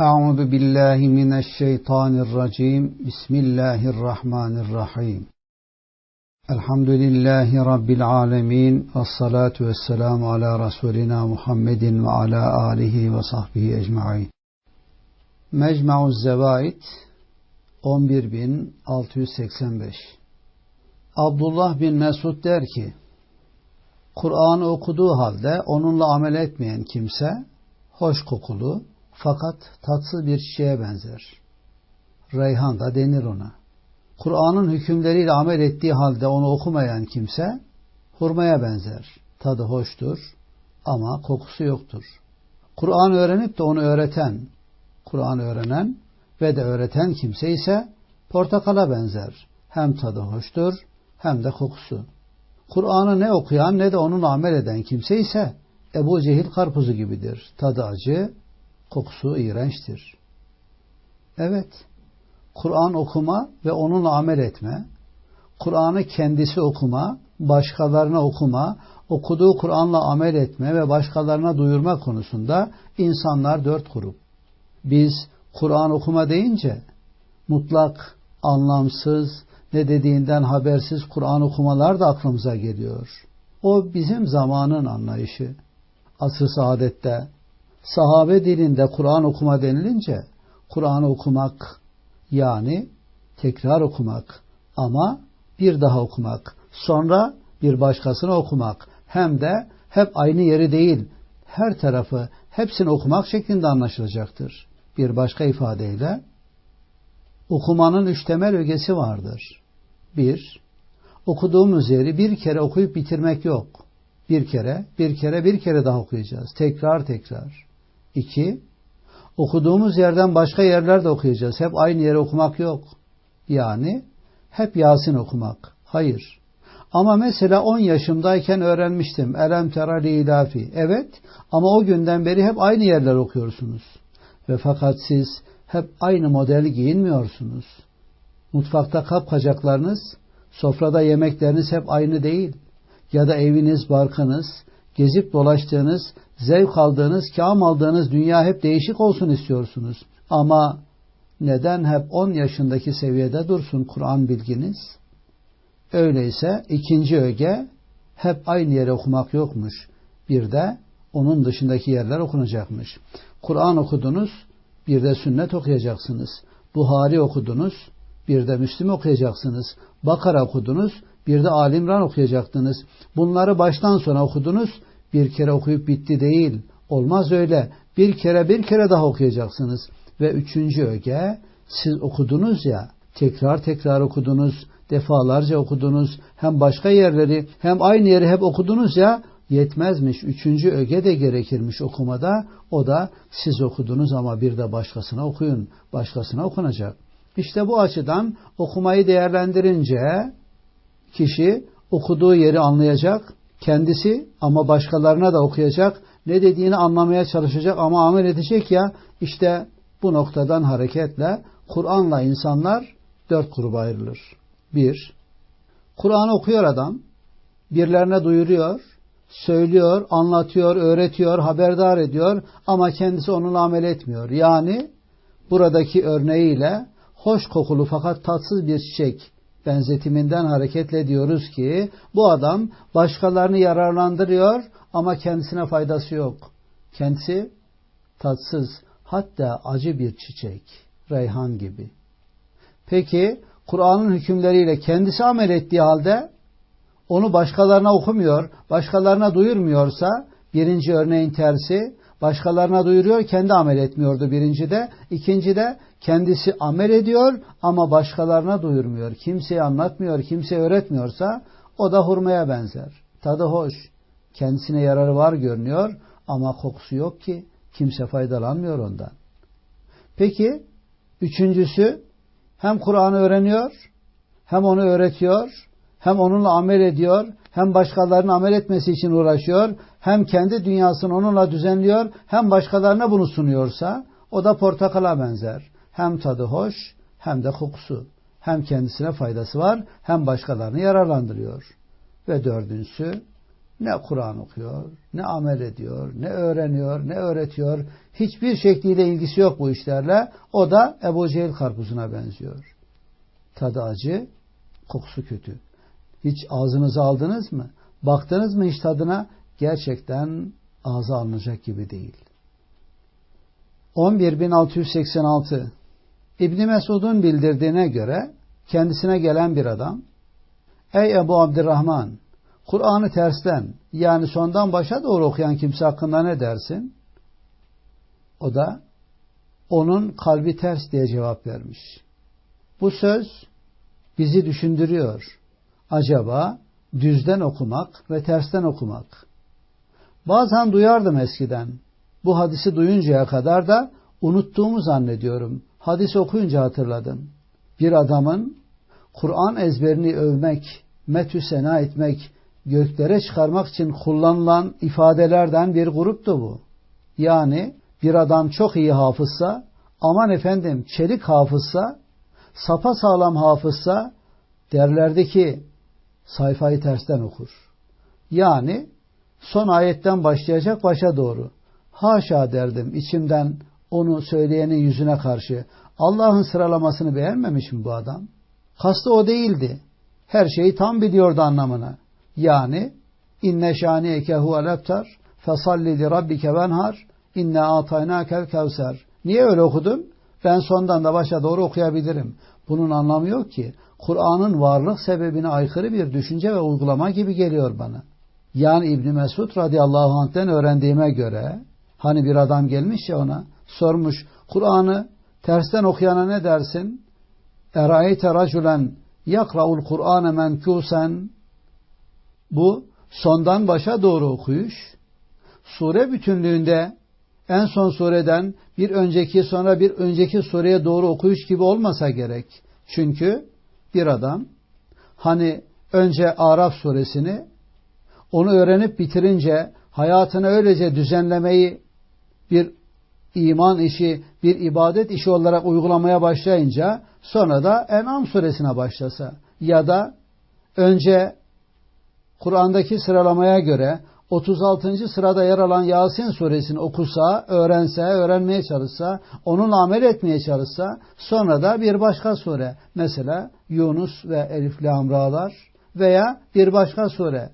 أعوذ بالله من الشيطان الرجيم بسم الله الرحمن الرحيم الحمد لله رب العالمين والصلاة والسلام على رسولنا محمد وعلى آله وصحبه أجمعين Mecmu Zevaid 11685 Abdullah bin Mesud der ki Kur'an'ı okuduğu halde onunla amel etmeyen kimse hoş kokulu fakat tatsız bir çiçeğe benzer. Reyhan da denir ona. Kur'an'ın hükümleriyle amel ettiği halde onu okumayan kimse hurmaya benzer. Tadı hoştur ama kokusu yoktur. Kur'an öğrenip de onu öğreten, Kur'an öğrenen ve de öğreten kimse ise portakala benzer. Hem tadı hoştur hem de kokusu. Kur'an'ı ne okuyan ne de onunla amel eden kimse ise Ebu Cehil karpuzu gibidir. Tadı acı, kokusu iğrençtir. Evet, Kur'an okuma ve onunla amel etme, Kur'an'ı kendisi okuma, başkalarına okuma, okuduğu Kur'an'la amel etme ve başkalarına duyurma konusunda insanlar dört grup. Biz Kur'an okuma deyince mutlak, anlamsız, ne dediğinden habersiz Kur'an okumalar da aklımıza geliyor. O bizim zamanın anlayışı. Asr-ı saadette sahabe dilinde Kur'an okuma denilince Kur'an okumak yani tekrar okumak ama bir daha okumak sonra bir başkasını okumak hem de hep aynı yeri değil her tarafı hepsini okumak şeklinde anlaşılacaktır. Bir başka ifadeyle okumanın üç temel ögesi vardır. Bir, okuduğumuz yeri bir kere okuyup bitirmek yok. Bir kere, bir kere, bir kere daha okuyacağız. Tekrar tekrar. İki, okuduğumuz yerden başka yerlerde okuyacağız. Hep aynı yere okumak yok. Yani hep Yasin okumak. Hayır. Ama mesela 10 yaşımdayken öğrenmiştim. Elem terali ilafi. Evet ama o günden beri hep aynı yerler okuyorsunuz. Ve fakat siz hep aynı model giyinmiyorsunuz. Mutfakta kapkacaklarınız, sofrada yemekleriniz hep aynı değil. Ya da eviniz, barkınız, gezip dolaştığınız, zevk aldığınız, kam aldığınız dünya hep değişik olsun istiyorsunuz. Ama neden hep 10 yaşındaki seviyede dursun Kur'an bilginiz? Öyleyse ikinci öge hep aynı yere okumak yokmuş. Bir de onun dışındaki yerler okunacakmış. Kur'an okudunuz, bir de sünnet okuyacaksınız. Buhari okudunuz, bir de Müslim okuyacaksınız. Bakara okudunuz, bir de Alimran okuyacaktınız. Bunları baştan sona okudunuz, bir kere okuyup bitti değil. Olmaz öyle. Bir kere bir kere daha okuyacaksınız. Ve üçüncü öge, siz okudunuz ya, tekrar tekrar okudunuz, defalarca okudunuz, hem başka yerleri hem aynı yeri hep okudunuz ya, yetmezmiş. Üçüncü öge de gerekirmiş okumada. O da siz okudunuz ama bir de başkasına okuyun. Başkasına okunacak. İşte bu açıdan okumayı değerlendirince kişi okuduğu yeri anlayacak, kendisi ama başkalarına da okuyacak, ne dediğini anlamaya çalışacak ama amel edecek ya, işte bu noktadan hareketle Kur'an'la insanlar dört gruba ayrılır. Bir, Kur'an'ı okuyor adam, birilerine duyuruyor, söylüyor, anlatıyor, öğretiyor, haberdar ediyor ama kendisi onunla amel etmiyor. Yani buradaki örneğiyle hoş kokulu fakat tatsız bir çiçek benzetiminden hareketle diyoruz ki bu adam başkalarını yararlandırıyor ama kendisine faydası yok. Kendisi tatsız hatta acı bir çiçek, reyhan gibi. Peki Kur'an'ın hükümleriyle kendisi amel ettiği halde onu başkalarına okumuyor, başkalarına duyurmuyorsa birinci örneğin tersi başkalarına duyuruyor, kendi amel etmiyordu birinci de. İkinci de kendisi amel ediyor ama başkalarına duyurmuyor. Kimseye anlatmıyor, kimseye öğretmiyorsa o da hurmaya benzer. Tadı hoş, kendisine yararı var görünüyor ama kokusu yok ki kimse faydalanmıyor ondan. Peki üçüncüsü hem Kur'an'ı öğreniyor, hem onu öğretiyor, hem onunla amel ediyor, hem başkalarının amel etmesi için uğraşıyor, hem kendi dünyasını onunla düzenliyor, hem başkalarına bunu sunuyorsa o da portakala benzer. Hem tadı hoş, hem de kokusu. Hem kendisine faydası var, hem başkalarını yararlandırıyor. Ve dördüncüsü, Ne Kur'an okuyor, ne amel ediyor, ne öğreniyor, ne öğretiyor. Hiçbir şekliyle ilgisi yok bu işlerle. O da Ebu Cehil karpuzuna benziyor. Tadı acı, kokusu kötü. Hiç ağzınıza aldınız mı? Baktınız mı hiç tadına? Gerçekten ağza alınacak gibi değil. 11686 İbni Mesud'un bildirdiğine göre kendisine gelen bir adam Ey Ebu Abdurrahman Kur'an'ı tersten yani sondan başa doğru okuyan kimse hakkında ne dersin? O da onun kalbi ters diye cevap vermiş. Bu söz bizi düşündürüyor. Acaba düzden okumak ve tersten okumak. Bazen duyardım eskiden. Bu hadisi duyuncaya kadar da unuttuğumu zannediyorum. Hadis okuyunca hatırladım. Bir adamın Kur'an ezberini övmek, metü sena etmek, göklere çıkarmak için kullanılan ifadelerden bir gruptu bu. Yani bir adam çok iyi hafızsa, aman efendim çelik hafızsa, sapa sağlam hafızsa derlerdeki sayfayı tersten okur. Yani son ayetten başlayacak başa doğru. Haşa derdim içimden onu söyleyenin yüzüne karşı. Allah'ın sıralamasını beğenmemiş mi bu adam? Kastı o değildi. Her şeyi tam biliyordu anlamına. Yani inne şaniyeke huvel ebtar fesalli li rabbike venhar inne ataynakel kevser. Niye öyle okudun? Ben sondan da başa doğru okuyabilirim. Bunun anlamı yok ki. Kur'an'ın varlık sebebine aykırı bir düşünce ve uygulama gibi geliyor bana. Yani İbn Mesud radıyallahu anh'ten öğrendiğime göre hani bir adam gelmiş ya ona sormuş Kur'an'ı tersten okuyana ne dersin? Eraeyte raculen yakra'ul Kur'ane menkusen bu sondan başa doğru okuyuş. Sure bütünlüğünde en son sureden bir önceki sonra bir önceki sureye doğru okuyuş gibi olmasa gerek. Çünkü bir adam hani önce Araf suresini onu öğrenip bitirince hayatını öylece düzenlemeyi bir iman işi, bir ibadet işi olarak uygulamaya başlayınca sonra da En'am suresine başlasa ya da önce Kur'an'daki sıralamaya göre 36. sırada yer alan Yasin suresini okusa, öğrense, öğrenmeye çalışsa, onunla amel etmeye çalışsa, sonra da bir başka sure, mesela Yunus ve Elif Lamralar veya bir başka sure,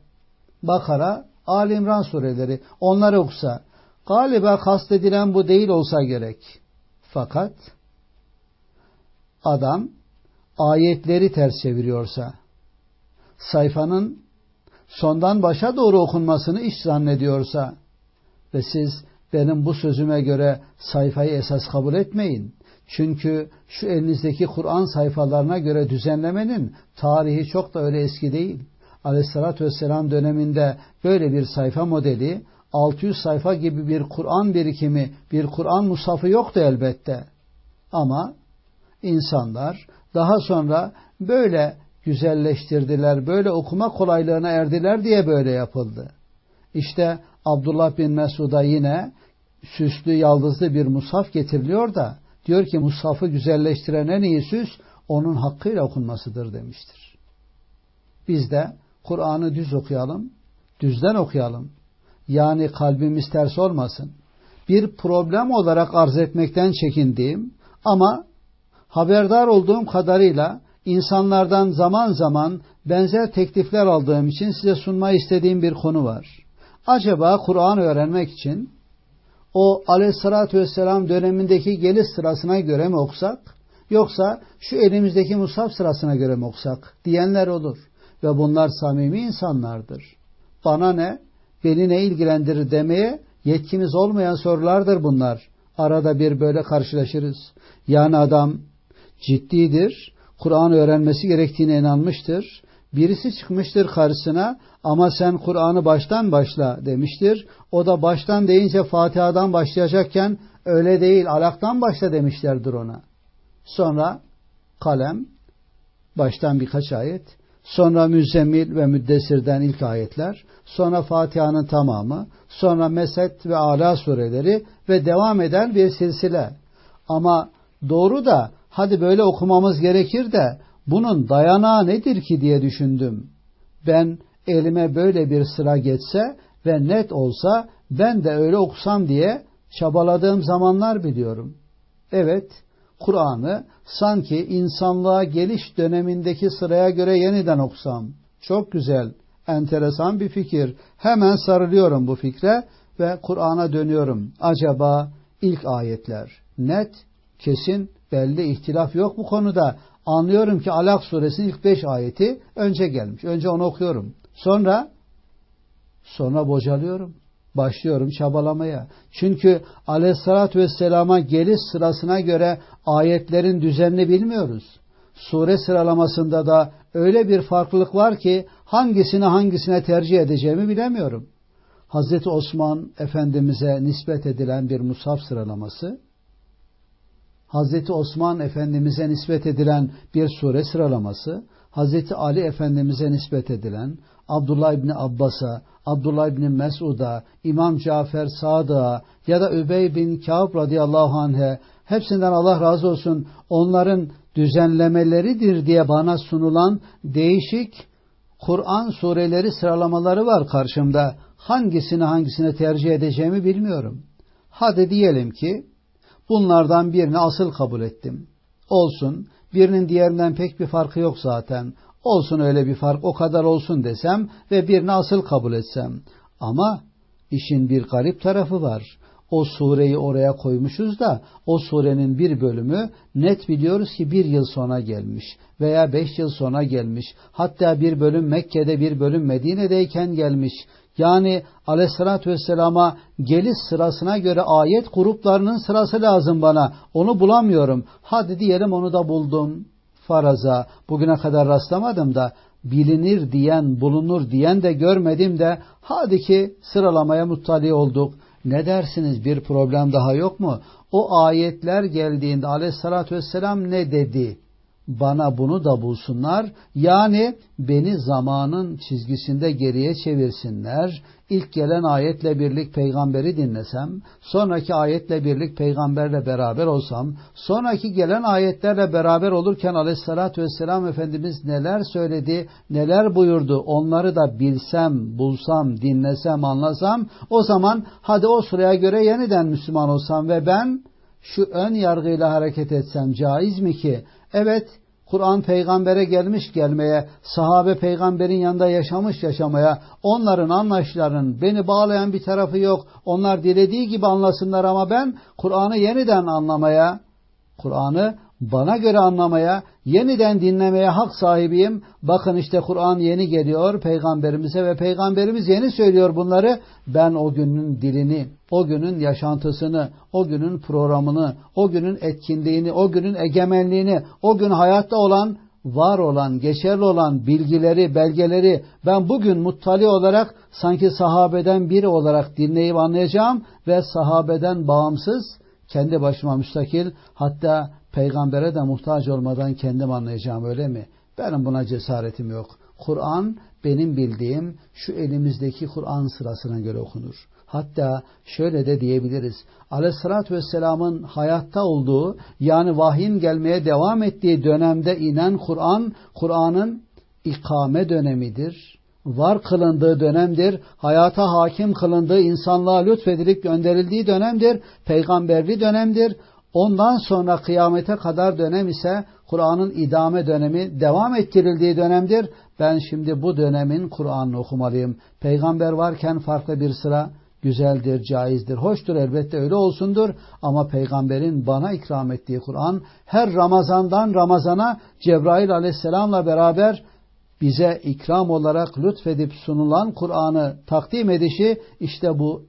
Bakara, Ali İmran sureleri, onları okusa, galiba kastedilen bu değil olsa gerek. Fakat adam ayetleri ters çeviriyorsa, sayfanın sondan başa doğru okunmasını iş zannediyorsa ve siz benim bu sözüme göre sayfayı esas kabul etmeyin. Çünkü şu elinizdeki Kur'an sayfalarına göre düzenlemenin tarihi çok da öyle eski değil. Aleyhissalatü vesselam döneminde böyle bir sayfa modeli 600 sayfa gibi bir Kur'an birikimi, bir Kur'an musafı yoktu elbette. Ama insanlar daha sonra böyle güzelleştirdiler, böyle okuma kolaylığına erdiler diye böyle yapıldı. İşte Abdullah bin Mesud'a yine süslü, yaldızlı bir mushaf getiriliyor da diyor ki mushafı güzelleştiren en iyi süs onun hakkıyla okunmasıdır demiştir. Biz de Kur'an'ı düz okuyalım, düzden okuyalım. Yani kalbimiz ters olmasın. Bir problem olarak arz etmekten çekindiğim ama haberdar olduğum kadarıyla insanlardan zaman zaman benzer teklifler aldığım için size sunmayı istediğim bir konu var. Acaba Kur'an öğrenmek için o aleyhissalatü vesselam dönemindeki geliş sırasına göre mi okusak yoksa şu elimizdeki musaf sırasına göre mi okusak diyenler olur. Ve bunlar samimi insanlardır. Bana ne, beni ne ilgilendirir demeye yetkimiz olmayan sorulardır bunlar. Arada bir böyle karşılaşırız. Yani adam ciddidir, Kur'an öğrenmesi gerektiğine inanmıştır. Birisi çıkmıştır karşısına ama sen Kur'an'ı baştan başla demiştir. O da baştan deyince Fatiha'dan başlayacakken öyle değil alaktan başla demişlerdir ona. Sonra kalem baştan birkaç ayet. Sonra Müzzemmil ve Müddessir'den ilk ayetler. Sonra Fatiha'nın tamamı. Sonra Mesed ve Ala sureleri ve devam eden bir silsile. Ama doğru da hadi böyle okumamız gerekir de bunun dayanağı nedir ki diye düşündüm. Ben elime böyle bir sıra geçse ve net olsa ben de öyle okusam diye çabaladığım zamanlar biliyorum. Evet, Kur'an'ı sanki insanlığa geliş dönemindeki sıraya göre yeniden okusam. Çok güzel, enteresan bir fikir. Hemen sarılıyorum bu fikre ve Kur'an'a dönüyorum. Acaba ilk ayetler net, kesin, belli ihtilaf yok bu konuda. Anlıyorum ki Alak suresinin ilk beş ayeti önce gelmiş. Önce onu okuyorum. Sonra sonra bocalıyorum. Başlıyorum çabalamaya. Çünkü aleyhissalatü vesselama geliş sırasına göre ayetlerin düzenini bilmiyoruz. Sure sıralamasında da öyle bir farklılık var ki hangisini hangisine tercih edeceğimi bilemiyorum. Hazreti Osman Efendimiz'e nispet edilen bir musaf sıralaması, Hazreti Osman Efendimiz'e nispet edilen bir sure sıralaması, Hazreti Ali Efendimiz'e nispet edilen, Abdullah İbni Abbas'a, Abdullah İbni Mesud'a, İmam Cafer Sadık'a ya da Übey bin Kâb radıyallahu anh'e hepsinden Allah razı olsun onların düzenlemeleridir diye bana sunulan değişik Kur'an sureleri sıralamaları var karşımda. Hangisini hangisine tercih edeceğimi bilmiyorum. Hadi diyelim ki bunlardan birini asıl kabul ettim. Olsun, birinin diğerinden pek bir farkı yok zaten. Olsun öyle bir fark o kadar olsun desem ve birini asıl kabul etsem. Ama işin bir garip tarafı var. O sureyi oraya koymuşuz da o surenin bir bölümü net biliyoruz ki bir yıl sonra gelmiş veya beş yıl sonra gelmiş. Hatta bir bölüm Mekke'de bir bölüm Medine'deyken gelmiş. Yani aleyhissalatü vesselama geliş sırasına göre ayet gruplarının sırası lazım bana. Onu bulamıyorum. Hadi diyelim onu da buldum faraza bugüne kadar rastlamadım da bilinir diyen, bulunur diyen de görmedim de hadi ki sıralamaya muttali olduk. Ne dersiniz bir problem daha yok mu? O ayetler geldiğinde aleyhissalatü vesselam ne dedi? Bana bunu da bulsunlar. Yani beni zamanın çizgisinde geriye çevirsinler. İlk gelen ayetle birlik peygamberi dinlesem, sonraki ayetle birlik peygamberle beraber olsam, sonraki gelen ayetlerle beraber olurken aleyhissalatü vesselam Efendimiz neler söyledi, neler buyurdu onları da bilsem, bulsam, dinlesem, anlasam o zaman hadi o sıraya göre yeniden Müslüman olsam ve ben şu ön yargıyla hareket etsem caiz mi ki Evet, Kur'an peygambere gelmiş gelmeye, sahabe peygamberin yanında yaşamış yaşamaya, onların anlayışlarının beni bağlayan bir tarafı yok. Onlar dilediği gibi anlasınlar ama ben Kur'an'ı yeniden anlamaya, Kur'an'ı bana göre anlamaya, yeniden dinlemeye hak sahibiyim. Bakın işte Kur'an yeni geliyor peygamberimize ve peygamberimiz yeni söylüyor bunları. Ben o günün dilini, o günün yaşantısını, o günün programını, o günün etkinliğini, o günün egemenliğini, o gün hayatta olan, var olan, geçerli olan bilgileri, belgeleri ben bugün muttali olarak sanki sahabeden biri olarak dinleyip anlayacağım ve sahabeden bağımsız, kendi başıma müstakil hatta peygambere de muhtaç olmadan kendim anlayacağım öyle mi? Benim buna cesaretim yok. Kur'an benim bildiğim şu elimizdeki Kur'an sırasına göre okunur. Hatta şöyle de diyebiliriz. Aleyhissalatü vesselamın hayatta olduğu yani vahyin gelmeye devam ettiği dönemde inen Kur'an, Kur'an'ın ikame dönemidir. Var kılındığı dönemdir. Hayata hakim kılındığı, insanlığa lütfedilip gönderildiği dönemdir. Peygamberli dönemdir. Ondan sonra kıyamete kadar dönem ise Kur'an'ın idame dönemi devam ettirildiği dönemdir. Ben şimdi bu dönemin Kur'an'ını okumalıyım. Peygamber varken farklı bir sıra güzeldir, caizdir, hoştur elbette öyle olsundur. Ama peygamberin bana ikram ettiği Kur'an her Ramazan'dan Ramazan'a Cebrail aleyhisselamla beraber bize ikram olarak lütfedip sunulan Kur'an'ı takdim edişi işte bu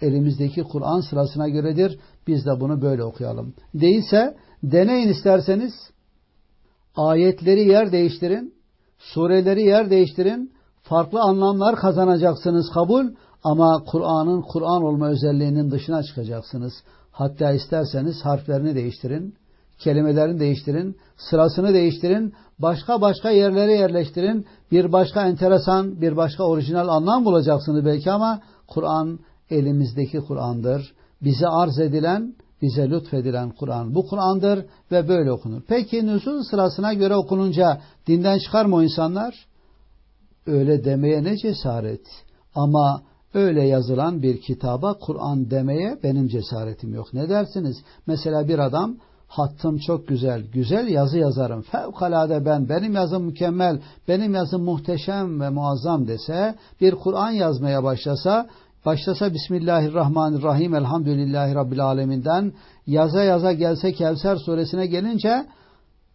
elimizdeki Kur'an sırasına göredir. Biz de bunu böyle okuyalım. Değilse deneyin isterseniz ayetleri yer değiştirin, sureleri yer değiştirin, farklı anlamlar kazanacaksınız kabul ama Kur'an'ın Kur'an olma özelliğinin dışına çıkacaksınız. Hatta isterseniz harflerini değiştirin, kelimelerini değiştirin, sırasını değiştirin, başka başka yerlere yerleştirin, bir başka enteresan, bir başka orijinal anlam bulacaksınız belki ama Kur'an elimizdeki Kur'an'dır. Bize arz edilen, bize lütfedilen Kur'an bu Kur'an'dır ve böyle okunur. Peki nüzul sırasına göre okununca dinden çıkar mı o insanlar? öyle demeye ne cesaret. Ama öyle yazılan bir kitaba Kur'an demeye benim cesaretim yok. Ne dersiniz? Mesela bir adam hattım çok güzel, güzel yazı yazarım. Fevkalade ben, benim yazım mükemmel, benim yazım muhteşem ve muazzam dese, bir Kur'an yazmaya başlasa, başlasa Bismillahirrahmanirrahim, Elhamdülillahi Rabbil Aleminden, yaza yaza gelse Kevser suresine gelince,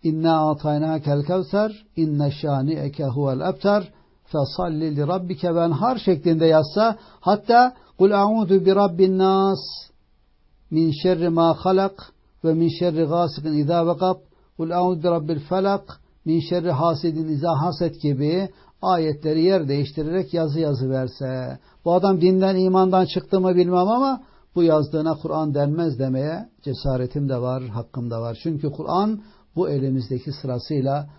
İnna atayna kel kevser, inne şani eke huvel ebter, fesalli li rabbike venhar şeklinde yazsa, hatta kul a'udu bi rabbin nas, min şerri ma halak, ve min şerri gasikin izâ vekab kul eûz bi rabbil felak min şerri hasidin izâ haset gibi ayetleri yer değiştirerek yazı yazı verse. Bu adam dinden imandan çıktı mı bilmem ama bu yazdığına Kur'an denmez demeye cesaretim de var, hakkım da var. Çünkü Kur'an bu elimizdeki sırasıyla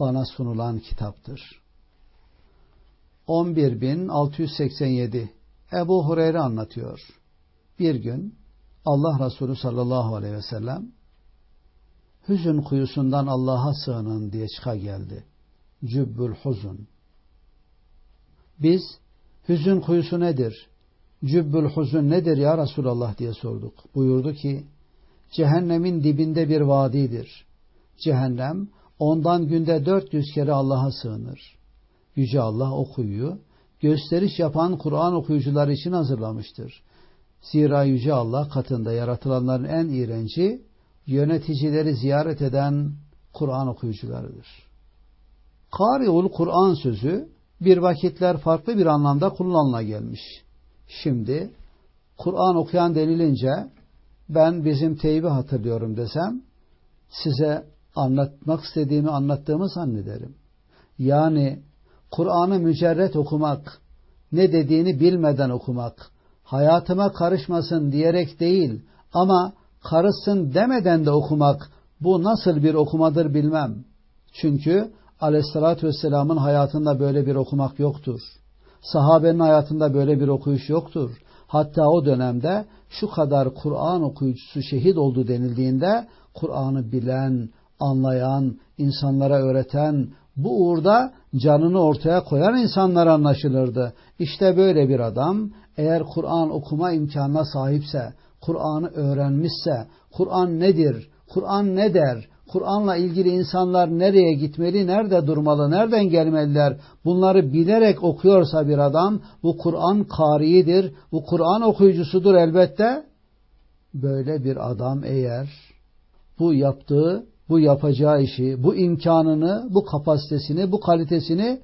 bana sunulan kitaptır. 11.687 Ebu Hureyre anlatıyor. Bir gün Allah Resulü sallallahu aleyhi ve sellem hüzün kuyusundan Allah'a sığının diye çıka geldi. Cübbül huzun. Biz hüzün kuyusu nedir? Cübbül huzun nedir ya Resulallah diye sorduk. Buyurdu ki cehennemin dibinde bir vadidir. Cehennem ondan günde 400 kere Allah'a sığınır. Yüce Allah o kuyuyu gösteriş yapan Kur'an okuyucular için hazırlamıştır. Zira Yüce Allah katında yaratılanların en iğrenci, yöneticileri ziyaret eden Kur'an okuyucularıdır. Kariul Kur'an sözü bir vakitler farklı bir anlamda kullanıla gelmiş. Şimdi Kur'an okuyan denilince ben bizim teybi hatırlıyorum desem size anlatmak istediğimi anlattığımı zannederim. Yani Kur'an'ı mücerret okumak, ne dediğini bilmeden okumak, hayatıma karışmasın diyerek değil ama karışsın demeden de okumak bu nasıl bir okumadır bilmem. Çünkü aleyhissalatü vesselamın hayatında böyle bir okumak yoktur. Sahabenin hayatında böyle bir okuyuş yoktur. Hatta o dönemde şu kadar Kur'an okuyucusu şehit oldu denildiğinde Kur'an'ı bilen, anlayan, insanlara öğreten, bu uğurda canını ortaya koyan insanlar anlaşılırdı. İşte böyle bir adam eğer Kur'an okuma imkanına sahipse, Kur'an'ı öğrenmişse, Kur'an nedir, Kur'an ne der, Kur'an'la ilgili insanlar nereye gitmeli, nerede durmalı, nereden gelmeliler bunları bilerek okuyorsa bir adam bu Kur'an kariyidir, bu Kur'an okuyucusudur elbette. Böyle bir adam eğer bu yaptığı, bu yapacağı işi, bu imkanını, bu kapasitesini, bu kalitesini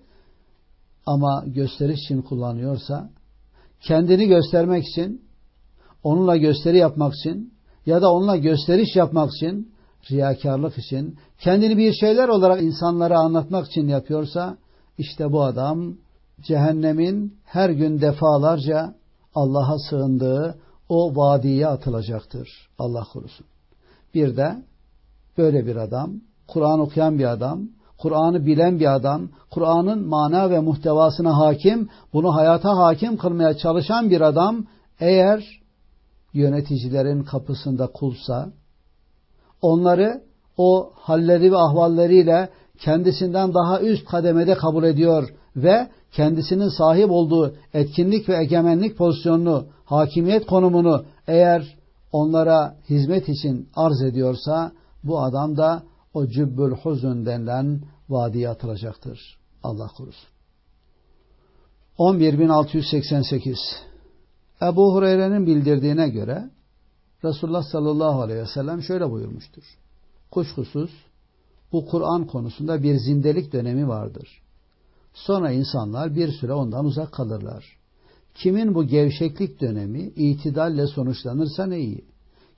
ama gösteriş için kullanıyorsa kendini göstermek için, onunla gösteri yapmak için ya da onunla gösteriş yapmak için, riyakarlık için, kendini bir şeyler olarak insanlara anlatmak için yapıyorsa, işte bu adam cehennemin her gün defalarca Allah'a sığındığı o vadiye atılacaktır. Allah korusun. Bir de böyle bir adam, Kur'an okuyan bir adam, Kur'an'ı bilen bir adam, Kur'an'ın mana ve muhtevasına hakim, bunu hayata hakim kılmaya çalışan bir adam eğer yöneticilerin kapısında kulsa, onları o halleri ve ahvalleriyle kendisinden daha üst kademede kabul ediyor ve kendisinin sahip olduğu etkinlik ve egemenlik pozisyonunu, hakimiyet konumunu eğer onlara hizmet için arz ediyorsa bu adam da o cübbül huzun denilen vadiye atılacaktır. Allah korusun. 11.688 Ebu Hureyre'nin bildirdiğine göre Resulullah sallallahu aleyhi ve sellem şöyle buyurmuştur. Kuşkusuz bu Kur'an konusunda bir zindelik dönemi vardır. Sonra insanlar bir süre ondan uzak kalırlar. Kimin bu gevşeklik dönemi itidalle sonuçlanırsa ne iyi.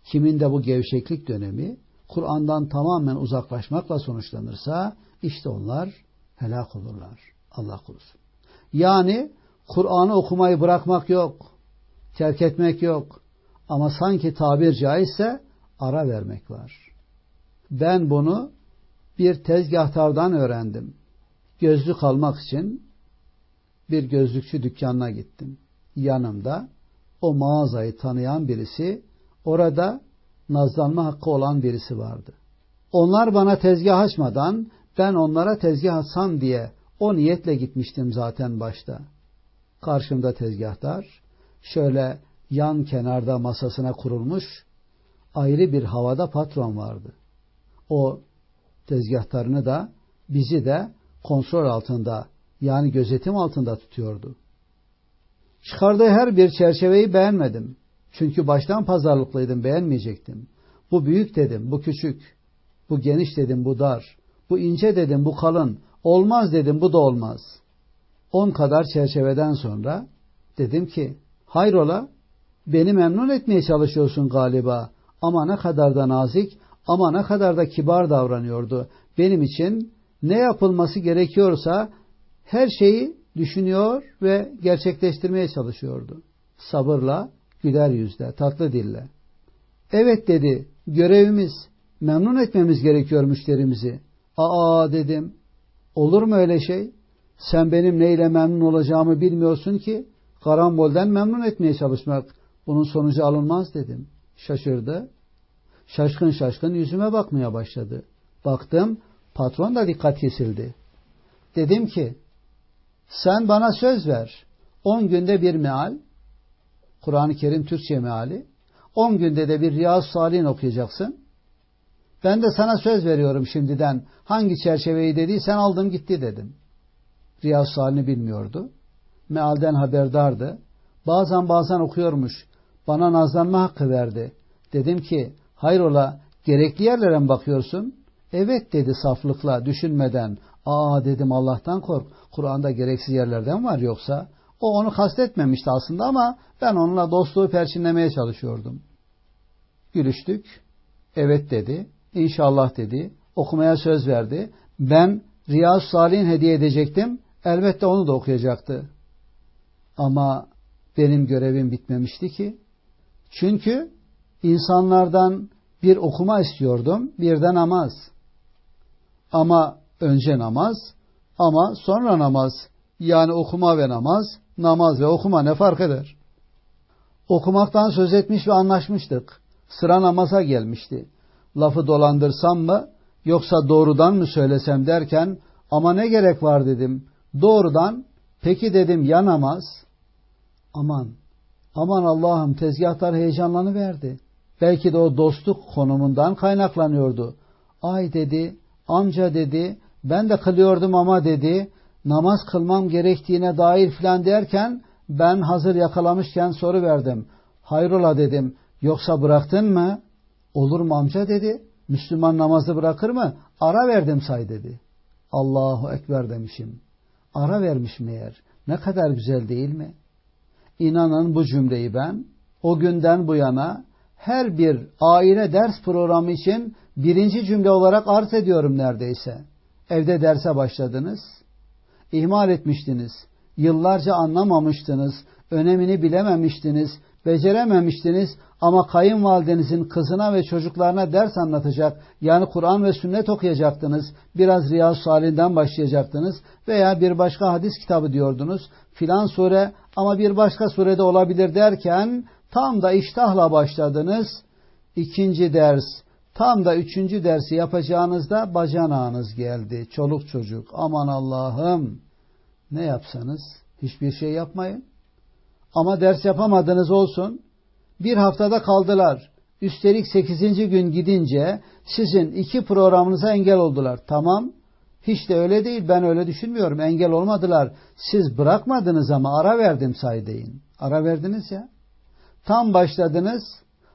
Kimin de bu gevşeklik dönemi Kur'an'dan tamamen uzaklaşmakla sonuçlanırsa işte onlar helak olurlar. Allah korusun. Yani Kur'an'ı okumayı bırakmak yok. Terk etmek yok. Ama sanki tabir caizse ara vermek var. Ben bunu bir tezgahtardan öğrendim. Gözlük almak için bir gözlükçü dükkanına gittim. Yanımda o mağazayı tanıyan birisi, orada nazlanma hakkı olan birisi vardı. Onlar bana tezgah açmadan ben onlara tezgah açsam diye O niyetle gitmiştim zaten başta. Karşımda tezgahtar, şöyle yan kenarda masasına kurulmuş ayrı bir havada patron vardı. O tezgahtarını da bizi de kontrol altında yani gözetim altında tutuyordu. Çıkardığı her bir çerçeveyi beğenmedim. Çünkü baştan pazarlıklıydım, beğenmeyecektim. Bu büyük dedim, bu küçük. Bu geniş dedim, bu dar. Bu ince dedim, bu kalın. Olmaz dedim, bu da olmaz. On kadar çerçeveden sonra dedim ki, hayrola, beni memnun etmeye çalışıyorsun galiba. Ama ne kadar da nazik, ama ne kadar da kibar davranıyordu. Benim için ne yapılması gerekiyorsa her şeyi düşünüyor ve gerçekleştirmeye çalışıyordu. Sabırla, güler yüzle, tatlı dille. Evet dedi, görevimiz, memnun etmemiz gerekiyor müşterimizi. Aa dedim, olur mu öyle şey? Sen benim neyle memnun olacağımı bilmiyorsun ki, karambolden memnun etmeye çalışmak, bunun sonucu alınmaz dedim. Şaşırdı. Şaşkın şaşkın yüzüme bakmaya başladı. Baktım, patron da dikkat kesildi. Dedim ki, sen bana söz ver. 10 günde bir meal, Kur'an-ı Kerim Türkçe meali, 10 günde de bir Riyaz Salih'in okuyacaksın. Ben de sana söz veriyorum şimdiden. Hangi çerçeveyi dediysen aldım gitti dedim. Riyaz Salih'i bilmiyordu. Mealden haberdardı. Bazen bazen okuyormuş. Bana nazlanma hakkı verdi. Dedim ki hayrola gerekli yerlere mi bakıyorsun? Evet dedi saflıkla düşünmeden. Aa dedim Allah'tan kork. Kur'an'da gereksiz yerlerden var yoksa. O onu kastetmemişti aslında ama ben onunla dostluğu perçinlemeye çalışıyordum. Gülüştük. Evet dedi. İnşallah dedi. Okumaya söz verdi. Ben Riyaz Salih'in hediye edecektim. Elbette onu da okuyacaktı. Ama benim görevim bitmemişti ki. Çünkü insanlardan bir okuma istiyordum, bir de namaz. Ama önce namaz, ama sonra namaz. Yani okuma ve namaz, namaz ve okuma ne fark eder? Okumaktan söz etmiş ve anlaşmıştık. Sıra namaza gelmişti. Lafı dolandırsam mı yoksa doğrudan mı söylesem derken ama ne gerek var dedim. Doğrudan peki dedim ya namaz? Aman aman Allah'ım tezgahtar heyecanlanı verdi. Belki de o dostluk konumundan kaynaklanıyordu. Ay dedi, amca dedi, ben de kılıyordum ama dedi, namaz kılmam gerektiğine dair filan derken ben hazır yakalamışken soru verdim. Hayrola dedim, yoksa bıraktın mı? Olur mu amca dedi. Müslüman namazı bırakır mı? Ara verdim say dedi. Allahu Ekber demişim. Ara vermiş meğer. Ne kadar güzel değil mi? İnanın bu cümleyi ben o günden bu yana her bir aile ders programı için birinci cümle olarak arz ediyorum neredeyse. Evde derse başladınız. ihmal etmiştiniz. Yıllarca anlamamıştınız. Önemini bilememiştiniz. Becerememiştiniz. Ama kayınvalidenizin kızına ve çocuklarına ders anlatacak. Yani Kur'an ve sünnet okuyacaktınız. Biraz Riyaz Salih'den başlayacaktınız. Veya bir başka hadis kitabı diyordunuz. Filan sure ama bir başka surede olabilir derken tam da iştahla başladınız. İkinci ders, Tam da üçüncü dersi yapacağınızda bacanağınız geldi. Çoluk çocuk. Aman Allah'ım. Ne yapsanız hiçbir şey yapmayın. Ama ders yapamadınız olsun. Bir haftada kaldılar. Üstelik sekizinci gün gidince sizin iki programınıza engel oldular. Tamam. Hiç de öyle değil. Ben öyle düşünmüyorum. Engel olmadılar. Siz bırakmadınız ama ara verdim say deyin. Ara verdiniz ya. Tam başladınız.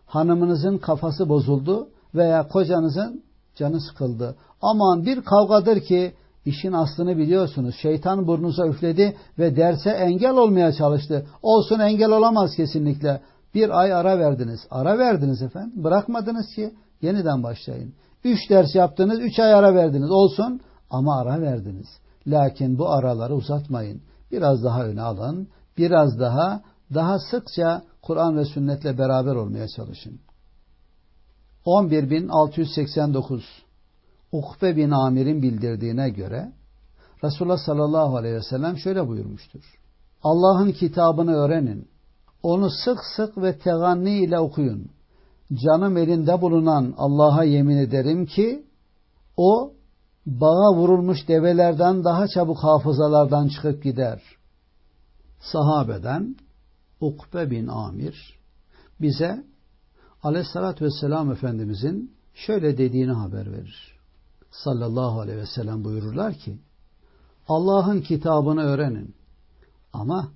Hanımınızın kafası bozuldu veya kocanızın canı sıkıldı. Aman bir kavgadır ki işin aslını biliyorsunuz. Şeytan burnunuza üfledi ve derse engel olmaya çalıştı. Olsun engel olamaz kesinlikle. Bir ay ara verdiniz. Ara verdiniz efendim. Bırakmadınız ki yeniden başlayın. Üç ders yaptınız, üç ay ara verdiniz. Olsun ama ara verdiniz. Lakin bu araları uzatmayın. Biraz daha öne alın. Biraz daha, daha sıkça Kur'an ve sünnetle beraber olmaya çalışın. 11.689 Ukbe bin Amir'in bildirdiğine göre Resulullah sallallahu aleyhi ve sellem şöyle buyurmuştur. Allah'ın kitabını öğrenin. Onu sık sık ve teganni ile okuyun. Canım elinde bulunan Allah'a yemin ederim ki o bağa vurulmuş develerden daha çabuk hafızalardan çıkıp gider. Sahabeden Ukbe bin Amir bize Aleyhissalatü Vesselam Efendimizin şöyle dediğini haber verir. Sallallahu aleyhi ve sellem buyururlar ki Allah'ın kitabını öğrenin ama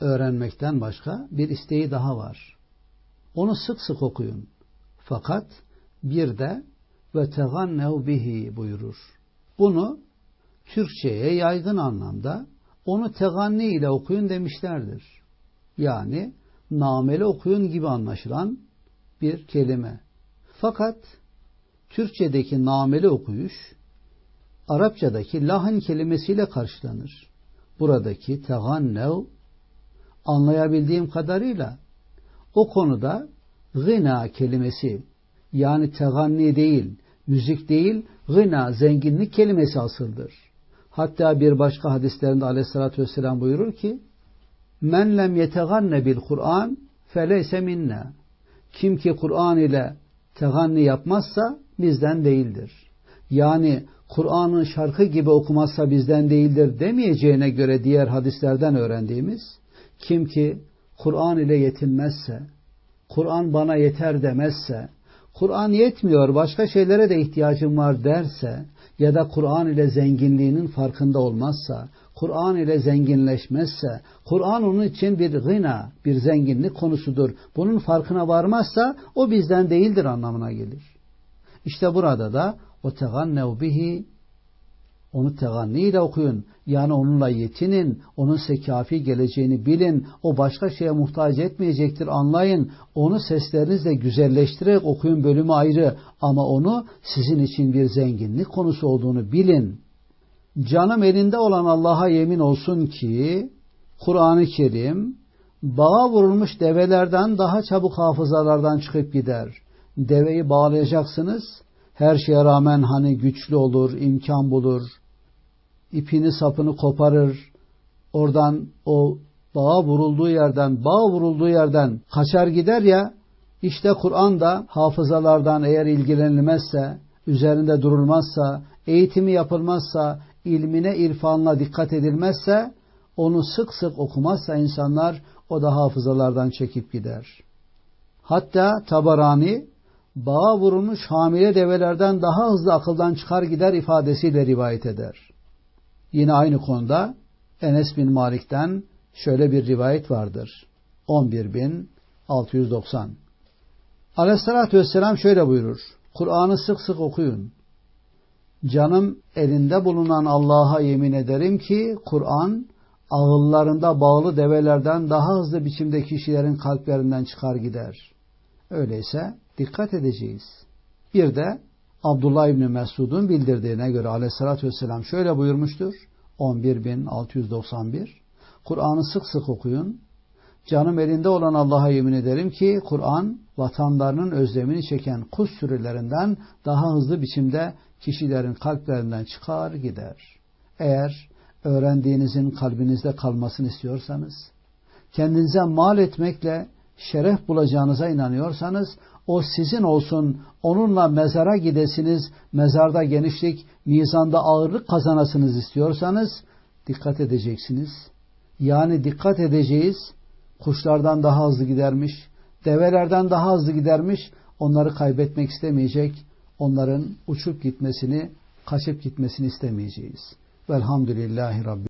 öğrenmekten başka bir isteği daha var. Onu sık sık okuyun. Fakat bir de ve tegannev bihi buyurur. Bunu Türkçe'ye yaygın anlamda onu teganni ile okuyun demişlerdir. Yani nameli okuyun gibi anlaşılan bir kelime. Fakat Türkçedeki nameli okuyuş Arapçadaki lahın kelimesiyle karşılanır. Buradaki tegannev anlayabildiğim kadarıyla o konuda gına kelimesi yani teganni değil, müzik değil, gına, zenginlik kelimesi asıldır. Hatta bir başka hadislerinde aleyhissalatü vesselam buyurur ki Men lem yeteganne bil Kur'an feleyse minna. Kim ki Kur'an ile teganni yapmazsa bizden değildir. Yani Kur'an'ın şarkı gibi okumazsa bizden değildir demeyeceğine göre diğer hadislerden öğrendiğimiz kim ki Kur'an ile yetinmezse, Kur'an bana yeter demezse, Kur'an yetmiyor başka şeylere de ihtiyacım var derse ya da Kur'an ile zenginliğinin farkında olmazsa, Kur'an ile zenginleşmezse, Kur'an onun için bir gına, bir zenginlik konusudur. Bunun farkına varmazsa o bizden değildir anlamına gelir. İşte burada da o tegannev bihi onu teganniyle okuyun. Yani onunla yetinin. Onun sekafi geleceğini bilin. O başka şeye muhtaç etmeyecektir anlayın. Onu seslerinizle güzelleştirerek okuyun bölümü ayrı. Ama onu sizin için bir zenginlik konusu olduğunu bilin. Canım elinde olan Allah'a yemin olsun ki Kur'an-ı Kerim bağa vurulmuş develerden daha çabuk hafızalardan çıkıp gider. Deveyi bağlayacaksınız her şeye rağmen hani güçlü olur, imkan bulur, ipini sapını koparır, oradan o bağa vurulduğu yerden, bağ vurulduğu yerden kaçar gider ya, işte Kur'an da hafızalardan eğer ilgilenilmezse, üzerinde durulmazsa, eğitimi yapılmazsa, ilmine, irfanla dikkat edilmezse, onu sık sık okumazsa insanlar, o da hafızalardan çekip gider. Hatta Tabarani bağa vurulmuş hamile develerden daha hızlı akıldan çıkar gider ifadesiyle rivayet eder. Yine aynı konuda Enes bin Malik'ten şöyle bir rivayet vardır. 11.690 Aleyhissalatü vesselam şöyle buyurur. Kur'an'ı sık sık okuyun. Canım elinde bulunan Allah'a yemin ederim ki Kur'an ağıllarında bağlı develerden daha hızlı biçimde kişilerin kalplerinden çıkar gider. Öyleyse dikkat edeceğiz. Bir de Abdullah İbni Mesud'un bildirdiğine göre aleyhissalatü vesselam şöyle buyurmuştur. 11.691 Kur'an'ı sık sık okuyun. Canım elinde olan Allah'a yemin ederim ki Kur'an vatanlarının özlemini çeken kuş sürülerinden daha hızlı biçimde kişilerin kalplerinden çıkar gider. Eğer öğrendiğinizin kalbinizde kalmasını istiyorsanız, kendinize mal etmekle şeref bulacağınıza inanıyorsanız o sizin olsun, onunla mezara gidesiniz, mezarda genişlik, mizanda ağırlık kazanasınız istiyorsanız dikkat edeceksiniz. Yani dikkat edeceğiz, kuşlardan daha hızlı gidermiş, develerden daha hızlı gidermiş, onları kaybetmek istemeyecek, onların uçup gitmesini, kaçıp gitmesini istemeyeceğiz. Velhamdülillahi Rabbi.